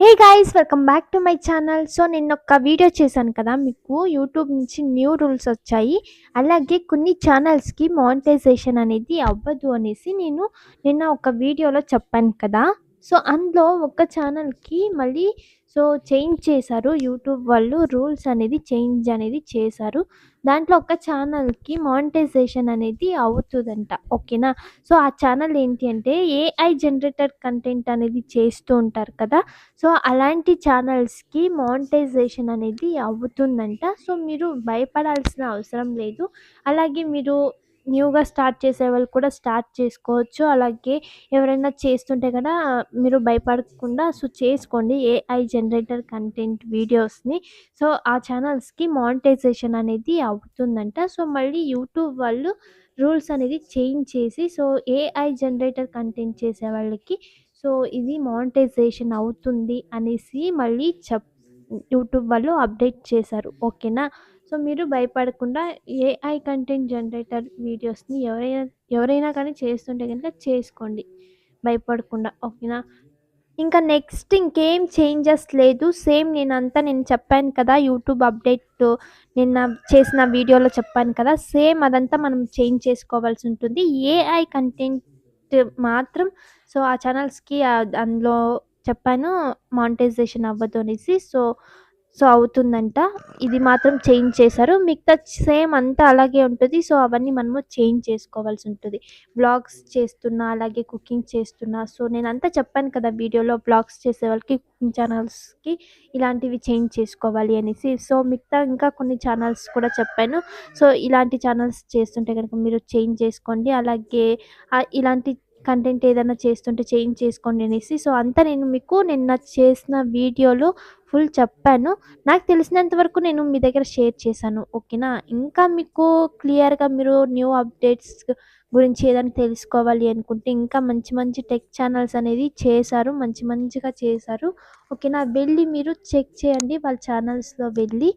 Hey guys welcome back to my channel so నేను ఒక video చేశాను కదా మీకు యూట్యూబ్ నుంచి న్యూ రూల్స్ వచ్చాయి. అలాగే కొన్ని ఛానల్స్కి మానిటైజేషన్ అనేది అవ్వదు అనేసి నేను నిన్న ఒక వీడియోలో చెప్పాను కదా. సో అందులో ఒక ఛానల్కి మళ్ళీ సో చేంజ్ చేశారు. యూట్యూబ్ వాళ్ళు రూల్స్ అనేది చేంజ్ అనేది చేశారు. దాంట్లో ఒక ఛానల్కి మానిటైజేషన్ అనేది అవుతుందంట. ఓకేనా? సో ఆ ఛానల్ ఏంటి అంటే ఏఐ జనరేటర్ కంటెంట్ అనేది చేస్తూ ఉంటారు కదా? సో అలాంటి ఛానల్స్కి మానిటైజేషన్ అనేది అవుతుందంట. సో మీరు భయపడాల్సిన అవసరం లేదు. అలాగే మీరు న్యూగా స్టార్ట్ చేసే వాళ్ళు కూడా స్టార్ట్ చేసుకోవచ్చు. అలాగే ఎవరైనా చేస్తుంటే కదా మీరు భయపడకుండా సో చేసుకోండి ఏఐ జనరేటర్ కంటెంట్ వీడియోస్ని సో ఆ ఛానల్స్కి మానిటైజేషన్ అనేది అవుతుందంట. సో మళ్ళీ యూట్యూబ్ వాళ్ళు రూల్స్ అనేది చేంజ్ చేసి సో ఏఐ జనరేటర్ కంటెంట్ చేసే వాళ్ళకి సో ఇది మానిటైజేషన్ అవుతుంది అనేసి మళ్ళీ చెప్ యూట్యూబ్ వాళ్ళు అప్డేట్ చేశారు. ఓకేనా? సో మీరు భయపడకుండా ఏఐ కంటెంట్ జనరేటర్ వీడియోస్ని ఎవరైనా ఎవరైనా కానీ చేస్తుంటే కనుక చేసుకోండి. భయపడకుండా. ఓకేనా? ఇంకా నెక్స్ట్ ఇంకేం చేంజెస్ లేదు. సేమ్ నేను అంతా నేను చెప్పాను కదా యూట్యూబ్ అప్డేట్ నిన్న చేసిన వీడియోలో చెప్పాను కదా సేమ్ అదంతా మనం చేంజ్ చేసుకోవాల్సి ఉంటుంది. ఏఐ కంటెంట్ మాత్రం సో ఆ ఛానల్స్కి అందులో చెప్పాను మానిటైజేషన్ అవ్వదు అనేసి. సో సో అవుతుందంట. ఇది మాత్రం చేంజ్ చేశారు. మిగతా సేమ్ అంతా అలాగే ఉంటుంది. సో అవన్నీ మనము చేంజ్ చేసుకోవాల్సి ఉంటుంది. బ్లాగ్స్ చేస్తున్నా అలాగే కుకింగ్ చేస్తున్నా. సో నేను అంతా చెప్పాను కదా వీడియోలో బ్లాగ్స్ చేసే వాళ్ళకి కుకింగ్ ఛానల్స్కి ఇలాంటివి చేంజ్ చేసుకోవాలి అనేసి. సో మిగతా ఇంకా కొన్ని ఛానల్స్ కూడా చెప్పాను. సో ఇలాంటి ఛానల్స్ చేస్తుంటే కనుక మీరు చేంజ్ చేసుకోండి. అలాగే ఇలాంటి కంటెంట్ ఏదైనా చేస్తుంటే చేంజ్ చేసుకోండి అనేసి. సో అంతా నేను మీకు నిన్న చేసిన వీడియోలో ఫుల్ చెప్పాను. నాకు తెలిసినంత వరకు నేను మీ దగ్గర షేర్ చేశాను. ఓకేనా? ఇంకా మీకు క్లియర్గా మీరు న్యూ అప్డేట్స్ గురించి ఏదైనా తెలుసుకోవాలి అనుకుంటే ఇంకా మంచి మంచి టెక్ ఛానల్స్ అనేది చేశారు. మంచి మంచిగా చేశారు. ఓకేనా? వెళ్ళి మీరు చెక్ చేయండి వాళ్ళ ఛానల్స్లో వెళ్ళి.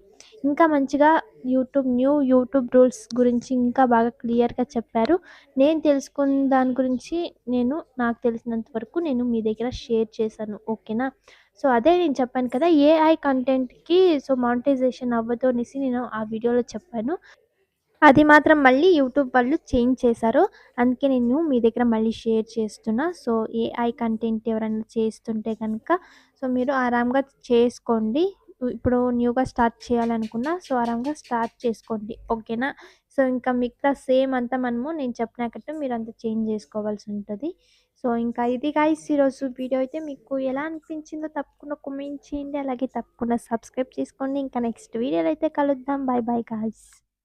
ఇంకా మంచిగా యూట్యూబ్ న్యూ యూట్యూబ్ రూల్స్ గురించి ఇంకా బాగా క్లియర్గా చెప్పారు. నేను తెలుసుకున్న దాని గురించి నేను నాకు తెలిసినంత వరకు నేను మీ దగ్గర షేర్ చేశాను. ఓకేనా? సో అదే నేను చెప్పాను కదా ఏఐ కంటెంట్కి సో మానిటైజేషన్ అవ్వదు అనేసి నేను ఆ వీడియోలో చెప్పాను. అది మాత్రం మళ్ళీ యూట్యూబ్ వాళ్ళు చేంజ్ చేశారు. అందుకే నేను మీ దగ్గర మళ్ళీ షేర్ చేస్తున్నా. సో ఏఐ కంటెంట్ ఎవరైనా చేస్తుంటే కనుక సో మీరు ఆరామ్గా చేసుకోండి. ఇప్పుడు న్యూగా స్టార్ట్ చేయాలనుకున్నా సో ఆరంగా స్టార్ట్ చేసుకోండి. ఓకేనా? సో ఇంకా మిగతా సేమ్ అంతా మనము నేను చెప్పినాకట్టు మీరు అంతా చేంజ్ చేసుకోవాల్సి ఉంటుంది. సో ఇంకా ఇది గాయస్ ఈరోజు వీడియో అయితే మీకు ఎలా అనిపించిందో తప్పకుండా కామెంట్ చేయండి. అలాగే తప్పకుండా సబ్స్క్రైబ్ చేసుకోండి. ఇంకా నెక్స్ట్ వీడియోలో అయితే కలుద్దాం. Bye bye guys